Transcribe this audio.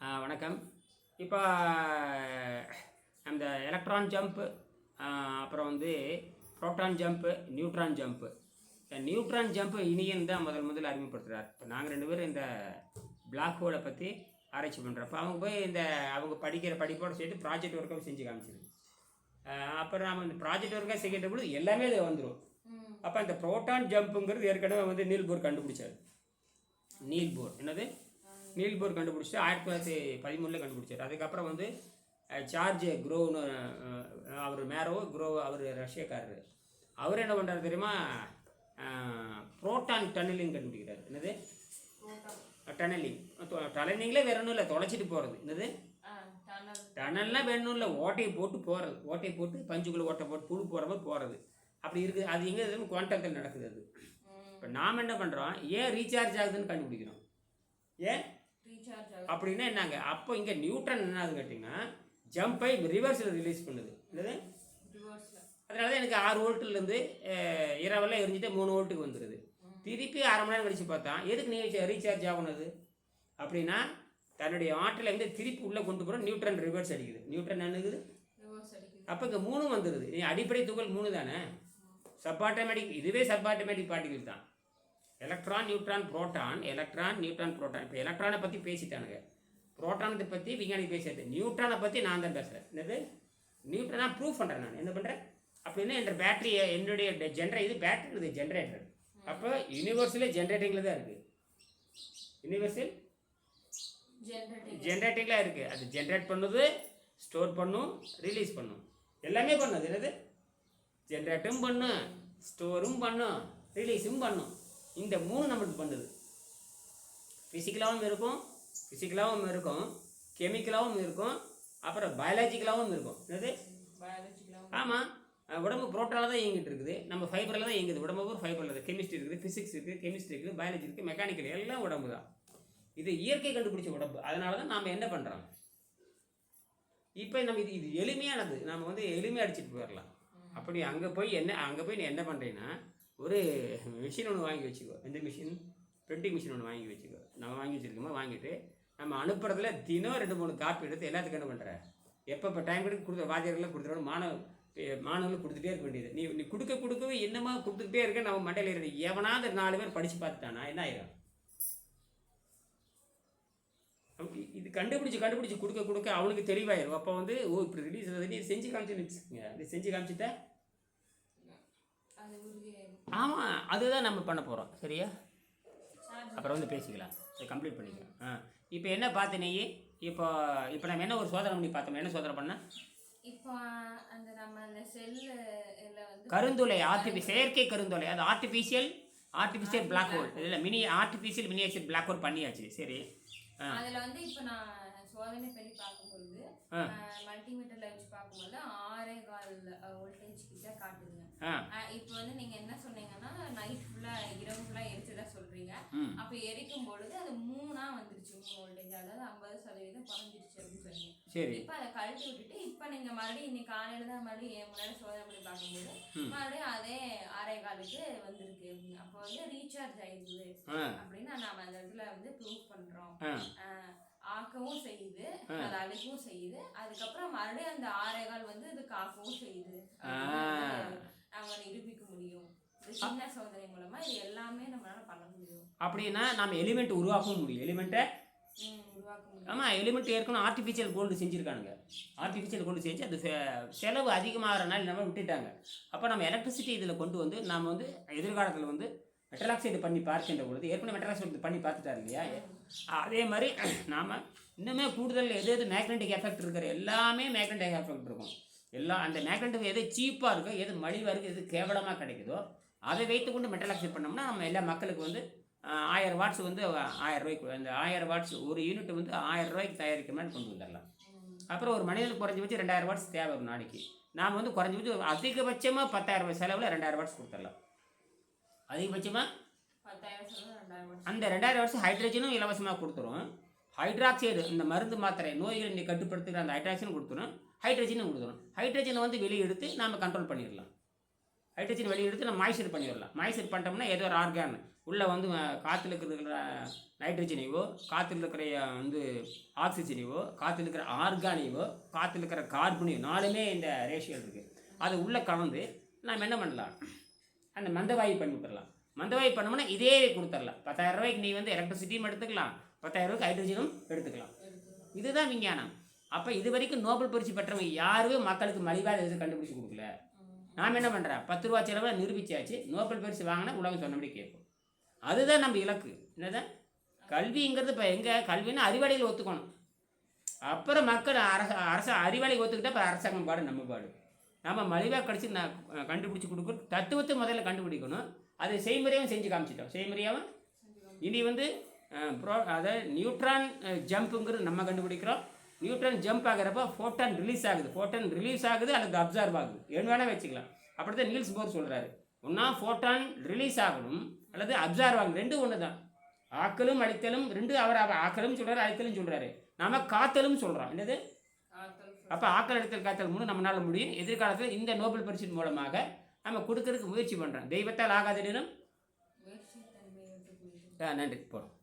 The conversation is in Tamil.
வணக்கம். இப்போ அந்த எலக்ட்ரான் ஜம்ப்பு அப்புறம் வந்து புரோட்டான் ஜம்ப்பு நியூட்ரான் ஜம்ப்பு இந்த நியூட்ரான் ஜம்ப்பு இனியன் தான் முதல் முதல்ல அறிமுகப்படுத்துகிறார் இப்போ நாங்கள் ரெண்டு பேரும் இந்த பிளாக் ஹோலை பற்றி ஆராய்ச்சி பண்ணுறப்ப அவங்க போய் இந்த அவங்க படிக்கிற படிப்போடு சேர்த்து ப்ராஜெக்ட் ஒர்க்காக செஞ்சு காமிச்சிது அப்புறம் நம்ம இந்த ப்ராஜெக்ட் ஒர்க்காக செய்கின்ற பொழுது எல்லாமே அது வந்துடும் அப்போ இந்த புரோட்டான் ஜம்ப்புங்கிறது ஏற்கனவே வந்து நீல்போர் கண்டுபிடிச்சார். நீல்போர். என்னது? நீல்போர் கண்டுபிடிச்சிட்டு ஆயிரத்தி தொள்ளாயிரத்தி பதிமூணில் கண்டுபிடிச்சார். அதுக்கப்புறம் வந்து சார்ஜ் குரோன்னு அஹ், அவர் மேரோ குரோ அவர் ரஷ்யக்காரர். அவர் என்ன பண்ணுறாரு தெரியுமா? புரோட்டான் டன்னலிங் கண்டுபிடிக்கிறார். என்னது? டனலிங் டனலிங்லேயே வேற ஒன்றும் இல்லை தொலைச்சிட்டு போகிறது என்னது? டனல்லாம் வேணும் இல்லை ஓட்டையை போட்டு போகிறது ஓட்டையை போட்டு பஞ்சுக்குள்ளே ஓட்டை போட்டு புழு போகிற மாதிரி போகிறது அப்படி இருக்குது அது எங்கே குவாண்டத்தில் நடக்குது அது. இப்போ நாம் என்ன பண்ணுறோம் ஏன் ரீசார்ஜ் ஆகுதுன்னு கண்டுபிடிக்கிறோம். ஏன்? அப்படின்னா என்னங்க? அப்போ இங்கே நியூட்ரன் என்ன ஆகுதுன்னு கேட்டிங்கன்னா ஜம்பை ரிவர்ஸில் ரிலீஸ் பண்ணுது. என்னது? அதனால தான் எனக்கு ஆறு வோல்ட்டுலேருந்து இரவெல்லாம் எரிஞ்சிட்டு மூணு வோல்ட்டுக்கு வந்துடுது திருப்பி அரை மணி நேரம் கழிச்சு பார்த்தா எதுக்கு நீ ரீசார்ஜ் ஆகுனது அப்படின்னா தன்னுடைய ஆற்றலை வந்து திருப்பி உள்ளே கொண்டு போகிற நியூட்ரன் ரிவர்ஸ் அடிக்குது. நியூட்ரன் அடிக்குது. அப்போ இங்கே மூணும் வந்துடுது நீ அடிப்படை துகள் மூணு தானே? சப்பாட்டமேட்டிக் இதுவே சப்பாட்டமேட்டிக் பார்ட்டிகல் தான். Electron neutron proton electron neutron proton இப்போ எலக்ட்ரானை பற்றி பேசிட்டானுங்க. புரோட்டானத்தை பற்றி விஞ்ஞானி பேசுறது நியூட்ரானை பற்றி நான் தான் பேசுகிறேன் என்னது? நியூட்ரனா ப்ரூவ் பண்ணுறேன் நான். என்ன பண்ணுறேன் அப்படின்னா என்ற பேட்டரி என்னுடைய ஜென்ரே இது பேட்டரி இது ஜென்ரேட்டர் அப்போ யூனிவர்ஸில் ஜென்ரேட்டிங்கில் தான் இருக்குது யூனிவர்சல் ஜென்ரேட்டிங் ஜென்ரேட்டிங்கில் இருக்குது அது ஜென்ரேட் பண்ணுது ஸ்டோர் பண்ணும் ரிலீஸ் பண்ணும். எல்லாமே பண்ணுது என்னது? ஜென்ரேட்டும் பண்ணும் ஸ்டோரும் பண்ணும் ரிலீஸும் பண்ணும். இந்த மூணு நம்மளுக்கு பண்ணுது. ஃபிசிக்கலாகவும் இருக்கும் ஃபிசிக்கலாகவும் இருக்கும் கெமிக்கலாகவும் இருக்கும் அப்புறம் பயாலஜிக்கலாகவும் இருக்கும். என்னது? ஆமாம் உடம்பு புரோட்டால தான் இயங்கிட்டு இருக்குது. நம்ம ஃபைபரில் தான் இயங்குது. உடம்பு ஒரு ஃபைபரில் இருக்குது. கெமிஸ்ட்ரி இருக்குது ஃபிசிக்ஸ் இருக்குது கெமிஸ்ட்ரி இருக்குது பயாலஜி இருக்குது மெக்கானிக்கல் எல்லாம் உடம்பு தான். இது இயற்கை கண்டுபிடிச்ச உடம்பு. அதனால தான் நாம் என்ன பண்ணுறோம் இப்போ நம்ம இது இது எளிமையானது. நம்ம வந்து எளிமையாக அடிச்சிட்டு போயிடலாம். அப்படி அங்கே போய் என்ன அங்கே போய் நீ என்ன பண்ணுறீங்கன்னா ஒரு மிஷின் ஒன்று வாங்கி வச்சுக்கோ. எந்த மிஷின் பிரிண்டிங் மிஷின் ஒன்று வாங்கி வச்சுக்கோ. நம்ம வாங்கி வச்சுருக்கோமா வாங்கிட்டு நம்ம அனுப்புறதுல தினம் ரெண்டு மூணு காப்பி எடுத்து எல்லாத்துக்கும் என்ன பண்ணுற எப்போ இப்போ டைம் கொடுத்து கொடுத்த வாத்தியர்கள்லாம் கொடுத்துருவோம் மாணவ மாணவர்கள் கொடுத்துட்டே இருக்க வேண்டியது. நீ நீ கொடுக்க கொடுக்கவே என்னமா கொடுத்துக்கிட்டே இருக்க நம்ம மண்டையில் இருக்கு எவனாவது நாலு பேர் படித்து பார்த்துட்டானா? என்ன ஆயிரும்? இது கண்டுபிடிச்சி கண்டுபிடிச்சி கொடுக்க கொடுக்க அவனுக்கு தெளிவாயிரும். அப்போ வந்து ஓ இப்படி ரிலீஸ் ஆகுது. நீ செஞ்சு காமிச்சுன்னு வச்சுக்கோங்க. நீ செஞ்சு காமிச்சிட்ட? அது ஆமாம் அதுதான் நம்ம பண்ண போகிறோம் சரியா? அப்புறம் வந்து பேசிக்கலாம். இதை கம்ப்ளீட் பண்ணிக்கலாம். ஆ. இப்போ என்ன பார்த்து நீ இப்போ இப்போ நம்ம என்ன ஒரு சோதனை பண்ணி பார்த்தோம்? என்ன சோதனை பண்ண? இப்போ அந்த நம்ம அந்த செல்லு வந்து கருந்துளை ஆர்டிஃபி செயற்கை கருந்துளை. அது ஆர்டிஃபிஷியல் ஆர்டிஃபிஷியல் பிளாக் ஹோல் இல்லை mini artificial miniature black hole பண்ணியாச்சு. சரி. அதுல வந்து இப்போ நான் சோதனை பண்ணி பார்க்கும்பொழுது. மல்டிமீட்டர்ல வச்சு பார்க்கும்போது ஆறே கால் வோல்டேஜ் கிட்ட காட்டுதுங்க. இப்போ வந்து நீங்க என்ன சொன்னீங்கன்னா நைட் ஃபுல்லா இரவு ஃபுல்லா எரிச்சதா சொல்றீங்க. அப்ப எரிக்கும் பொழுது அது மூணா வந்துருச்சு மூணு வோல்டேஜ் அதாவது ஐம்பது சதவீதம் குறைஞ்சிருச்சு அப்படின்னு சொன்னீங்க. இப்ப அதை கழட்டி விட்டுட்டு இப்ப நீங்க மறுபடியும் இன்னைக்கு காலையில தான் மறுபடியும் முன்னாடி சோதனை பண்ணி பார்க்கும்போது. மறுபடியும் அதே ஆறே காலுக்கு வந்திருக்கு அப்படின்னு. அப்ப வந்து ரீசார்ஜ் ஆயிடுது அப்படின்னு நாம அந்த இடத்துல வந்து ப்ரூவ் பண்றோம். ஆக்கவும் செய்யுது. அது அழிக்கவும் செய்யுது. அதுக்கப்புறம் மறுபடியும் அந்த ஆறே கால் வந்து இது காக்கவும் செய்யுது. நாம நிரூபிக்க முடியும். சின்ன சோதனை மூலமா இது எல்லாமே நம்மளால பண்ண முடியும். அப்படின்னா நம்ம எலிமெண்ட் உருவாக்கவும் முடியும். எலிமெண்ட்டை ஆமாம் எலிமெண்ட் ஏற்கனவே ஆர்டிஃபிஷியல் கோல்டு செஞ்சுருக்கானுங்க. ஆர்டிஃபிஷியல் கோல்டு செஞ்சு அது செலவு அதிகமாகறனால நம்ம விட்டுட்டாங்க. அப்போ நம்ம எலக்ட்ரிசிட்டி இதில் கொண்டு வந்து நாம் வந்து எதிர்காலத்தில் வந்து மெட்டல் பண்ணி பார்க்கின்ற பொழுது ஏற்கனவே மெட்டல் பண்ணி பார்த்துட்டாரு இல்லையா? அதே மாதிரி நாம் இன்னுமே கூடுதல் எது எது மேக்னெட்டிக் எஃபெக்ட் இருக்கிற எல்லாமே மேக்னெட்டிக் எஃபெக்ட் இருக்கும். எல்லாம் அந்த மேக்னெட்டிக் எது சீப்பாக இருக்கோ எது மலிவாக இருக்குது எது கேவலமாக கிடைக்குதோ அதை வைத்துக்கொண்டு கொண்டு ஆக்சைடு பண்ணோம்னா நம்ம எல்லா மக்களுக்கு வந்து ஆயிரம் வாட்ஸ் வந்து ஆயிரம் ரூபாய்க்கு அந்த ஆயிரம் வாட்ஸ் ஒரு யூனிட் வந்து ஆயிரம் ரூபாய்க்கு தயாரிக்கிற மாதிரி கொண்டு வந்துடலாம். அப்புறம் ஒரு மனிதனுக்கு குறைஞ்சபட்சம் ரெண்டாயிரம் வாட்ஸ் தேவை ஒரு நாளைக்கு. நாம் வந்து குறைஞ்சபட்சம் அதிகபட்சமாக பத்தாயிரம் ரூபாய் செலவில் ரெண்டாயிரம் வாட்ஸ் கொடுத்துடலாம். அதிகபட்சமாக. அந்த ரெண்டாயிரம் வருஷம் ஹைட்ரஜனும் இலவசமாக கொடுத்துரும். ஹைட்ராக்சைடு இந்த மருந்து மாத்திரை நோய்களை நீ கட்டுப்படுத்துகிற அந்த ஹைட்ராக்சனும் கொடுத்துரும். ஹைட்ரஜனும் கொடுத்துரும். ஹைட்ரஜனை வந்து வெளியே எடுத்து நாம் கண்ட்ரோல் பண்ணிடலாம். ஹைட்ரஜன் வெளியே எடுத்து நம்ம மாய்ச்சர் பண்ணிடலாம். மாய்ச்சர் பண்ணிட்டோம்னா ஏதோ ஒரு ஆர்கான் உள்ளே வந்து காத்துல இருக்கிற நைட்ரஜனையோ காற்றுல இருக்கிற வந்து ஆக்சிஜனையோ காற்றுல இருக்கிற ஆர்கானையோ காற்றுல இருக்கிற கார்பனையோ நாலுமே இந்த ரேஷியல் இருக்குது அது உள்ளே கலந்து நாம் என்ன பண்ணலாம்? அந்த மந்தவாயு பண்ணி விட்டுறலாம் மந்தவாயு பண்ணோம்னா இதே கொடுத்துடலாம். பத்தாயிரம் ரூபாய்க்கு நீ வந்து எலக்ட்ரிசிட்டியும் எடுத்துக்கலாம். பத்தாயிரம் ரூபாய்க்கு ஹைட்ரஜனும் எடுத்துக்கலாம். இதுதான் விஞ்ஞானம். அப்போ இது வரைக்கும் நோபல் பரிசு பெற்றவங்க யாருமே மக்களுக்கு மலிவாக எதுவும் கண்டுபிடிச்சி கொடுக்கல. நாம் என்ன பண்ணுறோம் பத்து ரூபா செலவில் நிரூபிச்சாச்சு. நோபல் பரிசு வாங்கினா உலகம் சொன்னபடி கேட்கும் அதுதான் நம்ம இலக்கு. என்னதான் கல்விங்கிறது இப்போ எங்கே? கல்வின்னா அறிவாளிகள் ஒத்துக்கணும். அப்புறம் மக்கள் அரச அரச அறிவாளி ஒத்துக்கிட்டால் இப்போ அரசாங்கம் பாடு நம்ம பாடு. நம்ம மலிவாக கிடச்சி நான் கண்டுபிடிச்சி கொடுக்குற தத்துவத்தை முதல்ல கண்டுபிடிக்கணும். அதை செய்முறையாகவும் செஞ்சு காமிச்சிட்டோம். செய்முறையாகவும் இனி வந்து ப்ரோ அதாவது நியூட்ரான் ஜம்ப்புங்கிறது நம்ம கண்டுபிடிக்கிறோம். நியூட்ரான் ஜம்ப் ஆகிறப்ப ஃபோட்டான் ரிலீஸ் ஆகுது. ஃபோட்டான் ரிலீஸ் ஆகுது அல்லது அப்சர்வ் ஆகுது. என்ன வேணால் வச்சுக்கலாம். அப்படி தான் நீல்ஸ் போர் சொல்கிறாரு ஒன்றா ஃபோட்டான் ரிலீஸ் ஆகணும் அல்லது அப்சர்வ் ஆகணும். ரெண்டும் ஒன்று தான் ஆக்கலும் அழித்தலும் ரெண்டு அவர் ஆக்கலும் சொல்கிறாரு அழித்தலும் சொல்கிறாரு நம்ம காத்தலும் சொல்கிறோம் என்னது? அப்போ ஆக்கல் அடித்தல் காத்தல் மூணு நம்மளால முடியும். எதிர்காலத்தில் இந்த நோபல் பரிசின் மூலமாக நம்ம கொடுக்கறதுக்கு முயற்சி பண்ணுறோம் தெய்வத்தால் போயிடும் நன்றி. போகிறோம்